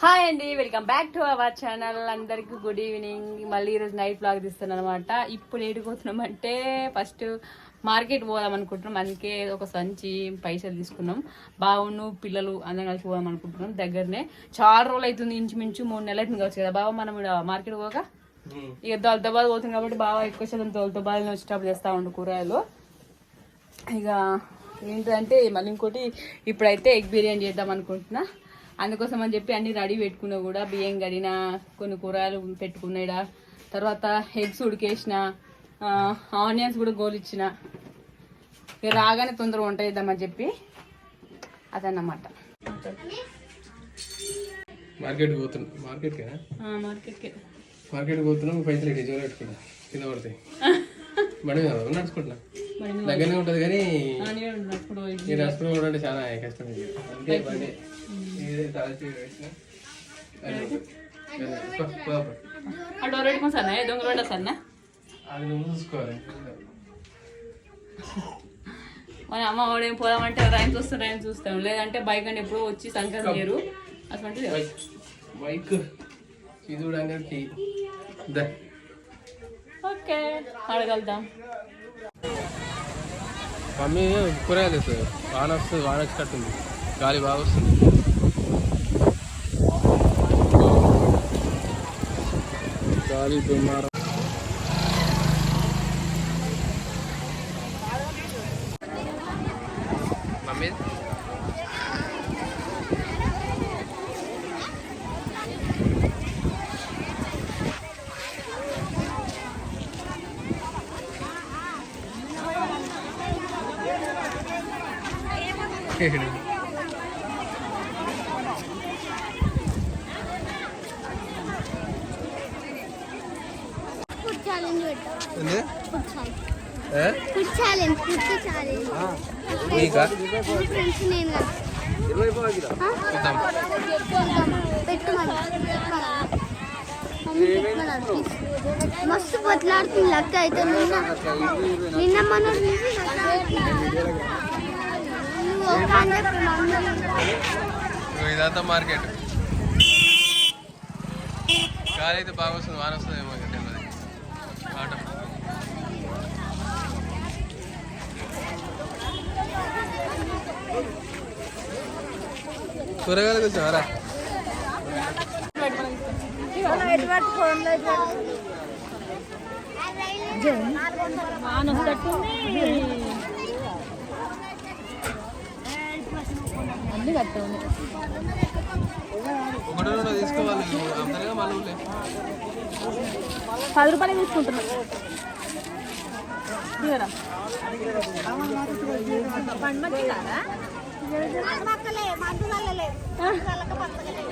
Hi అండి welcome back to our channel. అందరికి good evening. మళ్ళీ ఈరోజు నైట్ బ్లాగ్ తీస్తున్నాను అనమాట ఇప్పుడు ఏడుకోతున్నాం అంటే ఫస్ట్ మార్కెట్ పోదాం అనుకుంటున్నాం అందుకే ఒక సంచి పైసలు తీసుకున్నాం. బావును పిల్లలు అందరం కలిసి పోదాం అనుకుంటున్నాం దగ్గరనే. చాలా రోజులు అవుతుంది ఇంచుమించు మూడు నెలలు అవుతుంది కావచ్చు కదా బావ. మనం మార్కెట్ పోక? ఇక దౌలతాబాద్ పోతుంది కాబట్టి బావ ఎక్కువ శాతం దౌలతాబాద్ వచ్చేటప్పుడు చేస్తా ఉండు కూరగాయలు. ఇక ఏంటంటే మళ్ళీ ఇంకోటి ఇప్పుడైతే ఎగ్ బిర్యానీ చేద్దాం అనుకుంటున్నా అందుకోసం అని చెప్పి అన్ని రెడీ పెట్టుకున్నా కూడా బియ్యం కడిగిన కొన్ని కూరగాయలు పెట్టుకున్నాయిడా తర్వాత ఎగ్స్ ఉడికేసిన ఆనియన్స్ కూడా గోలిచ్చిన. రాగానే తొందరగా వంట చేద్దామని చెప్పి అదన్నమాట. మార్కెట్ పోతున్నాం. మార్కెట్ మార్కెట్కి. మార్కెట్ పోతున్నాం. పైసలు ఇటు జోలు పెట్టుకుంటా కింద పడతాయి బండి మీద పోదాం, నడుచుకుంటున్నా దగ్గరనే ఉంటుంది కానీ ఈ నడుచుకుని కూడా అంటే చాలా కష్టం. అందుకే బండి ఆ డోర్ పెట్టుకుని సన్నా దొంగ పెట్టా సన్నా అది నువ్వు చూసుకోవాలి మన అమ్మ వాడు ఏం పోదామంటే రైన్స్ వస్తే రైన్స్ చూస్తాం లేదంటే బైక్ అని ఎప్పుడో వచ్చి సంక్రాంతి లేరు అటువంటిది బైక్ ఇది ఓకే అడగలుగుతాం మమ్మీ కూరగాయలు వేస్తుంది వాన వస్తుంది వాన వచ్చేటట్టుంది. గాలి బాగా వస్తుంది. గాలి దుమారం మమ్మీ ఫుడ్ ఛాలెంజ్ పెట్టాం ఏంది? ఫుడ్ ఛాలెంజ్ ఏ? ఫుడ్ ఛాలెంజ్ ఫుడ్ ఛాలెంజ్ నీకా మీ ఫ్రెండ్స్ నేను ఆ? చూద్దాం పెట్టుమని మమ్మీ పెట్టుమన్నారు మస్తు బొట్లాడుతుంది లక్క అయితే నిన్న. నిన్న మన ఇదంతా మార్కెట్. గాలి అయితే బాగా వస్తుంది వాన వస్తుంది ఏమో కూరగాయలు కూర్చోవరా అన్ని తీసుకోవాలి అందరిగా మళ్ళీ పది రూపాయలు తీసుకుంటున్నాం. ఇదిగోరా.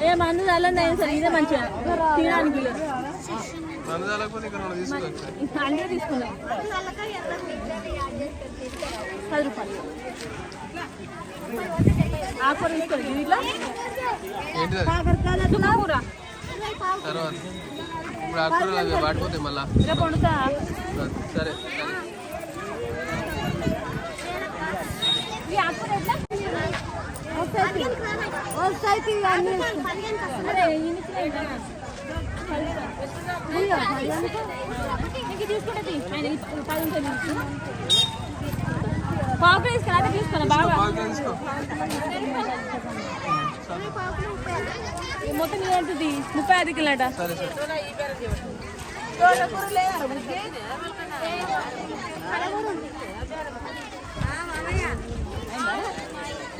ఏ మందు చల్లండి అయినా సరే? ఇదే మంచిగా తినడానికి మందు తాగకపోతే ఇక్కడ రెండు తీసుకోవచ్చు అన్నీ తీసుకుందాం పది రూపాయలు. తీసుకోండి. తర్వాత. ఇప్పుడు ఆకుకూరలు అవి వాడిపోతాయి మళ్ళా. రేపు వండుతా సరే. తీసుకురా అదే తీసుకున్నా బాగా మొత్తం ఏంటిది ముప్పై ఐదు కిలోట సరే సరే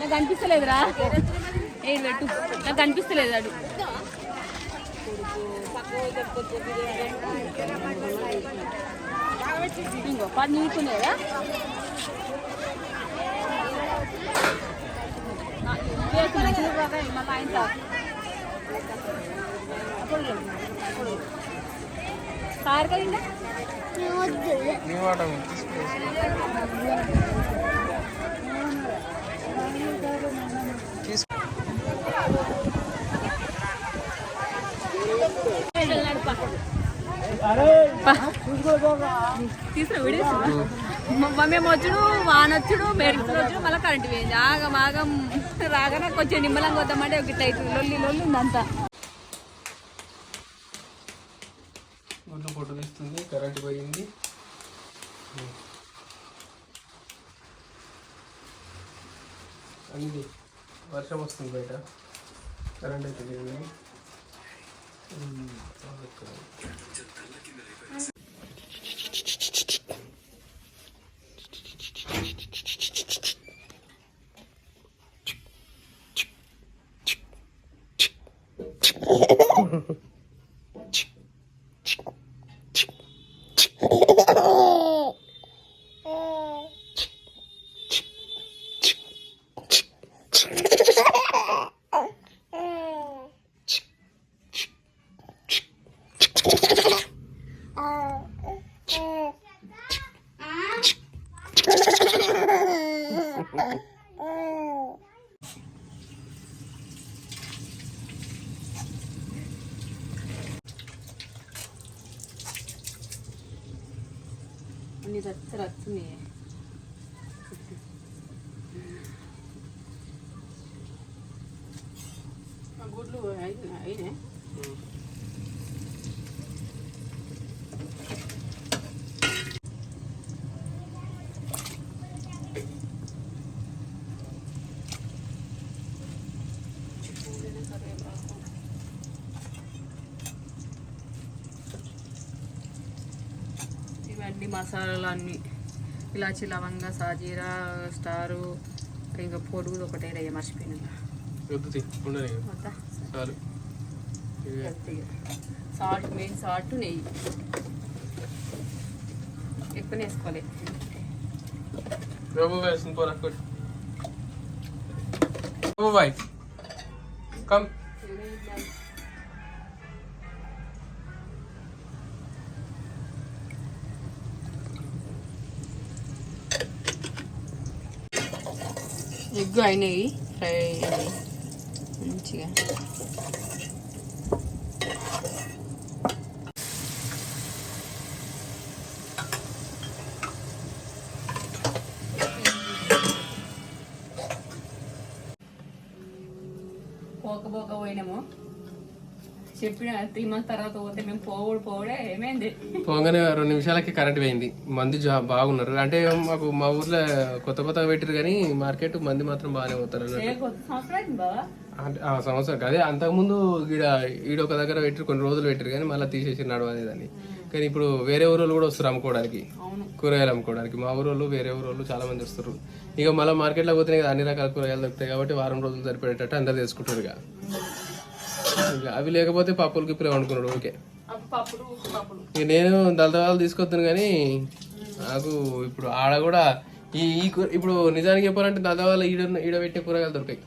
నాకు అనిపిస్తలేదురా ఏడు పెట్టు. నాకు అనిపిస్తలేదు అడు. ఇంకో పది నిమిషం లేదా కారకాయ నీ తీసిన మేము వచ్చుడు వానొచ్చుడు మెడిసిన్ వచ్చుడు మళ్ళీ కరెంట్ పోయింది ఆగం ఆగం రాగానే కొంచెం నిమ్మలంగా వద్దామంటే ఒక టైట్ లొల్లి లొల్లి ఉందంతా ఫోటో పొట్టు తీస్తుంది కరెంట్ పోయింది అంది వర్షం వస్తుంది బయట. కరెంట్ అయితే లేదు అన్ని రచ్చ రచ్చుని గుడ్లు అయినా అయినా మసాలాలు అన్నీ ఇలాచి లవంగా సాజీరా స్టారు ఇంకా పొడుగుది ఒకటే రయ్య మర్చిపోయినా. సాల్ట్ మెయిన్ సాల్ట్ నెయ్యి. ఎక్కువ వేసుకోవాలి Robo vai, assim, ఎగ్ అయినాయి ఫ్రై అయినాయి మంచిగా. చెప్పిన త్రీ మంత్స్ తర్వాత పోతే మేము పోవుడు పోవుడే ఏమైంది? పోగానే రెండు నిమిషాలకి కరెంట్ పోయింది. మంది జా బాగున్నారు. అంటే మాకు మా ఊర్లో కొత్త కొత్తగా పెట్టారు కానీ మార్కెట్ మంది మాత్రం బాగానే పోతారు కొత్త సంవత్సరం ఆ సంవత్సరం అదే అంతకుముందు ఈడ ఈడ ఒక దగ్గర పెట్టి కొన్ని రోజులు పెట్టారు కానీ మళ్ళీ తీసేసి నడవలేదు దాన్ని కానీ ఇప్పుడు వేరే ఊరోళ్ళు కూడా వస్తారు అమ్ముకోవడానికి. కూరగాయలు అమ్ముకోవడానికి. మా ఊరోళ్ళు వేరే ఊరోళ్ళు చాలా మంది వస్తారు. ఇక మళ్ళీ మార్కెట్లో పోతే కదా అన్ని రకాల కూరగాయలు దొరుకుతాయి కాబట్టి వారం రోజులు సరిపడేటట్టు అందరు తీసుకుంటారు ఇక. ఇక అవి లేకపోతే ఓకే పప్పులు ఉప్పు పప్పులు. ఇక నేను దళదళాలు తీసుకొస్తాను కానీ నాకు ఇప్పుడు ఆడ కూడా ఈ ఈ కూ- ఇప్పుడు నిజానికి చెప్పాలంటే దళదళాలు ఈడ ఈడ పెట్టే కూరగాయలు దొరికాయి.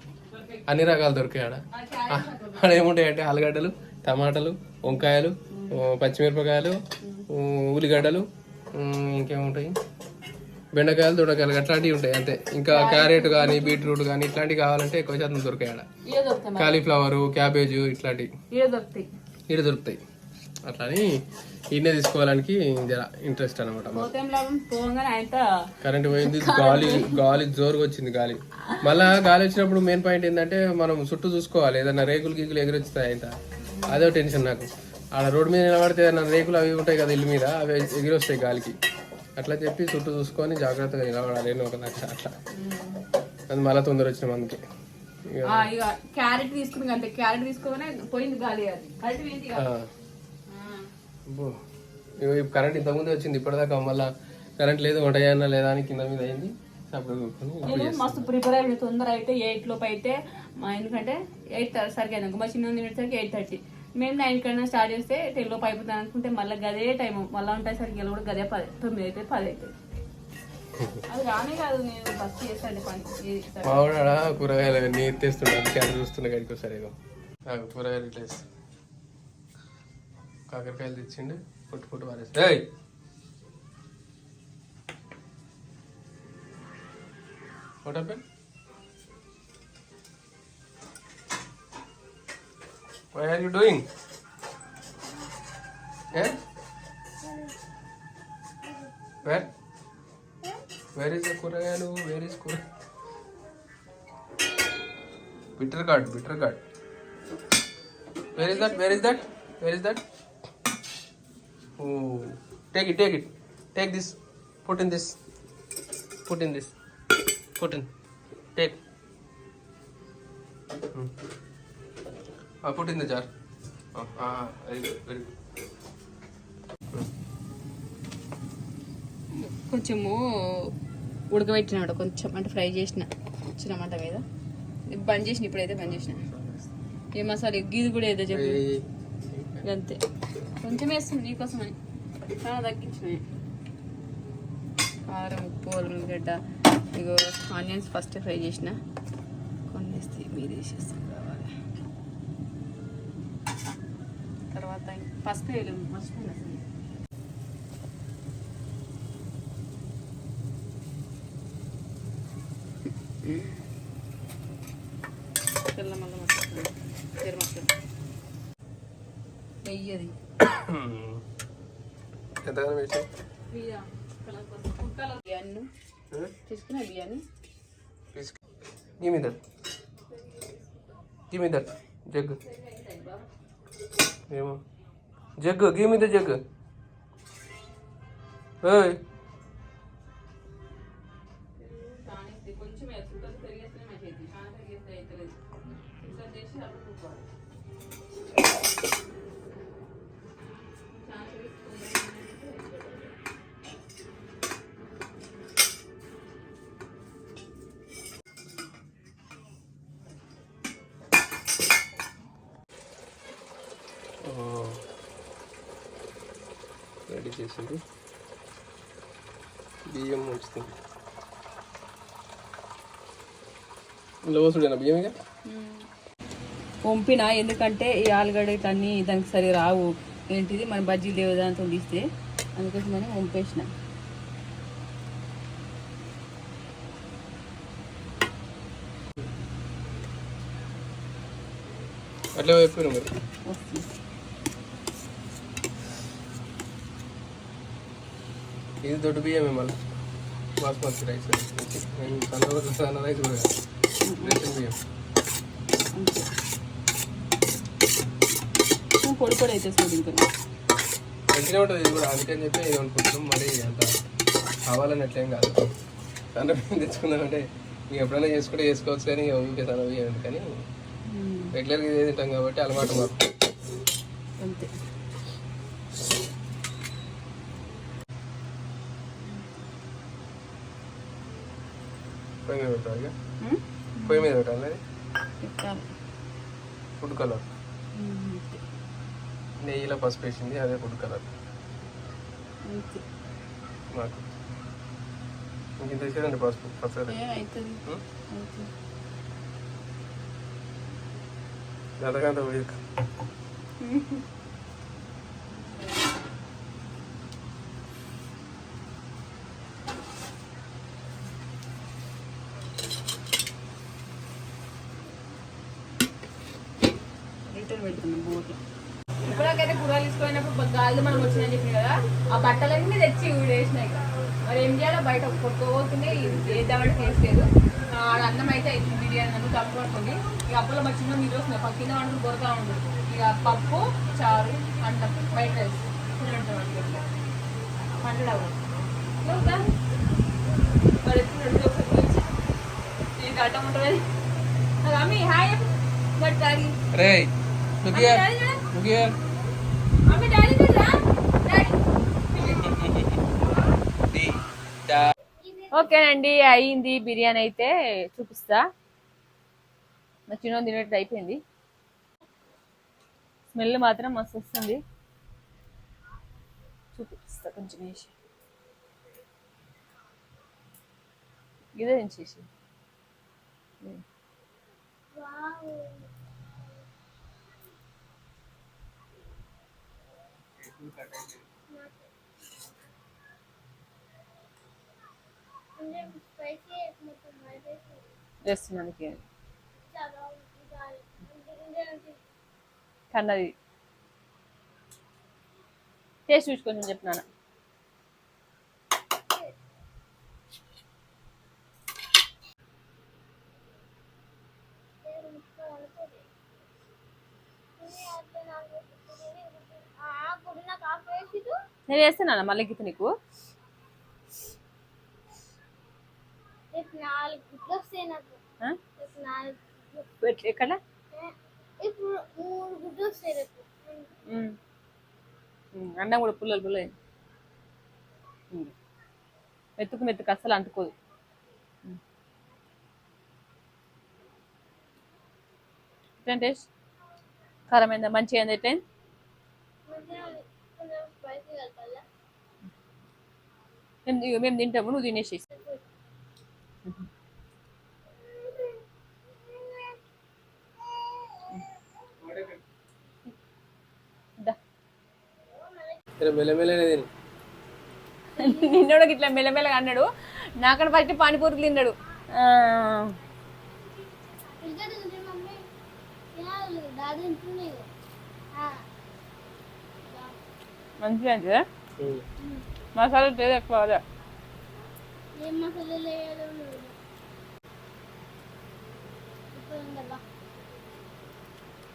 అన్ని రకాలు దొరికాయి ఆడ. ఆడ ఏముంటాయి అంటే ఆలుగడ్డలు టమాటాలు వంకాయలు పచ్చిమిరపకాయలు ఉల్లిగడ్డలు ఇంకేముంటాయి? బెండకాయలు దొండకాయలు అట్లాంటివి ఉంటాయి అంతే. ఇంకా క్యారెట్ కానీ బీట్రూట్ కానీ ఇట్లాంటివి కావాలంటే ఎక్కువ శాతం దొరికాయి ఆడ. కాలీఫ్లవర్ క్యాబేజ్ ఇట్లాంటివి ఈడ దొరుకుతాయి. అట్లని ఈయనే తీసుకోవడానికి జర ఇంట్రెస్ట్ అనమాట కరెంట్ పోయింది గాలి గాలి జోరుగా వచ్చింది గాలి. మళ్ళా గాలి వచ్చినప్పుడు మెయిన్ పాయింట్ ఏంటంటే మనం చుట్టూ చూసుకోవాలి. ఏదన్నా రేకులు గీకులు ఎగిరొచ్చుతాయి ఇంత అదే టెన్షన్ నాకు. ఆడ రోడ్డు మీద నిలబడితే ఏదన్నా రేకులు అవి ఉంటాయి కదా ఇల్లు మీద అవి ఎగిరొస్తాయి గాలికి. అట్లా చెప్పి చుట్టూ చూసుకొని జాగ్రత్తగా నిలబడాలి ఒక లక్ష అట్లా. అది మళ్ళీ తొందర వచ్చిన మనకి క్యారెట్ తీసుకుని అంతే. క్యారెట్ తీసుకోగానే పోయింది గాలి అది. కరెంట్ ఇంతకుముందే వచ్చింది ఇప్పటిదాకా మళ్ళా కరెంట్ లేదు వంట చేయన్నా లేదా అని కింద మీద అయింది. మస్తు ప్రిపేర్ అయ్యి తొందర అయితే ఎయిట్ లోపు అయితే మా ఎందుకంటే ఎయిట్ అయినాక మా చిన్న తినేసరికి ఎయిట్ థర్టీ. మేము నైన్ కన్నా స్టార్ట్ చేస్తే టెన్ లోపు అయిపోతాం అనుకుంటే మళ్ళీ గదే టైం మళ్ళీ ఉంటాయి సరికి కూడా గదే పది. తొమ్మిది అయితే పది అయితే అది రానే కాదు నేను ఫస్ట్ చేస్తాను పని. ఇది సరే. మా వాడు ఆడ కూరగాయలు అన్నీ ఎత్తేస్తుండే. అందుకే అది చూస్తున్నా గడికి ఒకసారి కూరగాయలు ఇట్లా వేస్తా. కాకరకాయలు తెచ్చిండు పొట్టు పొట్టు పారేస్తా ఏయ్! What happen Why are you doing? Eh? Where? Where is the Kurayalu? Where is Kuray? Bitter card. bitter card. Where is that? Where is that? Where is that? Oh, take it, take it. Take this. Put in this. Put in this. Put in. Take. Hmm. Very good. కొంచెము ఉడకబెట్టినాడు కొంచెం అంటే fry చేసిన చిన్న మంట మీద. బంద్ చేసిన ఇప్పుడైతే బంద్ చేసిన. ఏ మసాలా గీది కూడా ఏదో చెప్పు. అంతే కొంచెం వేస్తుంది నీకోసం అని చాలా తగ్గించిన కారం ఉప్పు ఉల్లిగడ్డ ఇగో ఆనియన్స్ ఫస్ట్ ఫ్రై చేసిన. కొన్ని వేస్తే మీరు వేసేస్తాం తర్వాత పసుపు వేయలేము. మసాలా మసాలా నెయ్యి అది. ఎంతగానో బియ్యం కోసం. ఫుడ్ కలర్ బియ్యాన్ని. తీసుకున్న బియ్యాన్ని me that. जग घे मी ते जग. होय. చేసింది బియ్యం ఉంచుతుంది లోసుడేనా బియ్యం పంపిన ఎందుకంటే ఈ ఆలుగడ్డ ఇట్లన్నీ దానికి సరి రావు. ఏంటిది? మన బజ్జీ లేవు దాంతో తీస్తే అందుకోసమని పంపేసిన అట్లా అయిపోయినా మరి వస్తుంది ఇది దొడ్డు బియ్యమే మళ్ళీ బాస్మతి రైస్. నేను సన్న సన్న రైస్ కూడా. రేషన్ బియ్యం. పొడి పొడి అయితే మంచిగా ఉంటుంది ఇది కూడా. అందుకని చెప్పి ఇది అనుకుంటున్నాం. మరి అంత కావాలని అట్లేం కాదు. సన్న బియ్యం తెచ్చుకుందామంటే ఇంక ఎప్పుడైనా చేసుకుంటే చేసుకోవచ్చు కానీ ఇక ఊరికే సన్న బియ్యం ఎందుకని రెగ్యులర్గా ఇదే తింటాం కాబట్టి అలవాటు మాకు. అంతే. పొయ్యి మీద పెట్టాలి? పొయ్యి మీద పెట్టాలి ఫుడ్ కలర్. అంతే. నెయ్యిలో పసుపు వేసింది అదే ఫుడ్ కలర్. అంతే. మాకు. ఇంక ఇంత వేసేదండి పసుపు పసుపు ఏ అవుతుంది తీసుకుపోయినప్పుడు గాలి మనం వచ్చిందని చెప్పి కదా ఆ బట్టలన్నీ తెచ్చి వేసినాయి మరి ఏం చేయాలో బయట కొట్టుకోబోతుంది వేద్దామంటే తీసుకోలేదు ఆడ అన్నం అయితే అవుతుంది బిర్యానీ అన్నం తప్పు పడుతుంది. ఇక అప్పులో మా చిన్న మీరు వస్తున్నాయి పక్కింద వంటలు కొరతా ఉంది ఇక పప్పు చారు అన్నం బయట రైస్. హండ్రెడ్ అవ్వదు. మరి ఎత్తున్నాడు ఒకసారి పోయి. నీకు అడ్డం ఉంటుంది అమ్మి హాయ్. బట్ తాగి రే look here look here mummy daddy రా డాడీ ఓకేనండి అయింది బిర్యానీ అయితే చూపిస్తా. నా చిన్న తినేటట్టు అయిపోయింది. స్మెల్ మాత్రం మస్తు వస్తుంది. చూపిస్తా కొంచెం వేసి. ఇదే చేసి Thank you. వేస్తున్నాను చాలా కన్నది టేస్ట్ చూసుకొని వేసి నేను వేస్తున్నాను మళ్ళీ గీత నీకు నాలుగు గుడ్లు వస్తాయి నాకు? ఆ? రేపు నాలుగు ఎట్- ఎక్కడ? ఇప్పుడు మూడు గుడ్లు వస్తాయి అన్నం కూడా పుల్లలు పుల్లలు. మెత్తుకు మెత్తుకు అస్సలు అంటుకోదు. ఎట్లా టేస్ట్? కారం అయిందా మంచిగా అయింది ఎట్లా మంచిగా ఉంది. కొంచెం స్పైసీ కలపాలా? మేము మేము తింటాము నువ్వు తినేసి ఇలా మెల్లమెల్లనే తిను. నిన్నోడు ఇట్లా మెల్లమెల్లగా అన్నాడు. నాకన్నా ఫస్ట్ పానీపూరి తిన్నాడు. మంచిగా ఉమ్. మసాలా లేదు ఎక్కువ అదే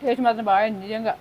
టేస్ట్ మాత్రం బాగా నిజంగా.